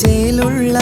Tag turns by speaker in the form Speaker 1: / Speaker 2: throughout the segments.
Speaker 1: ചേലുള്ള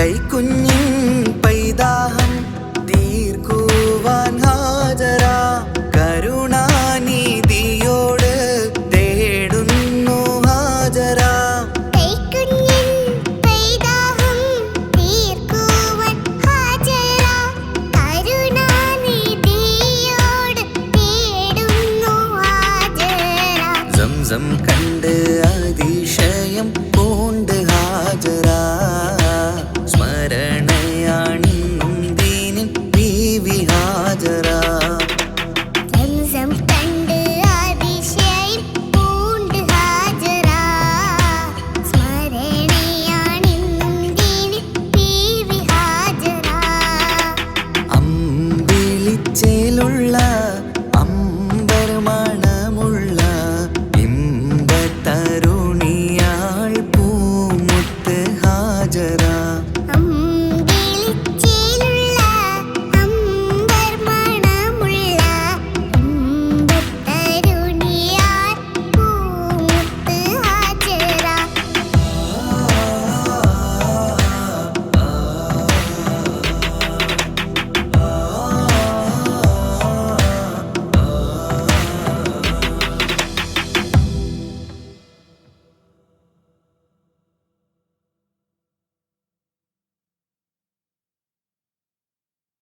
Speaker 1: കൈക്കുഞ്ഞ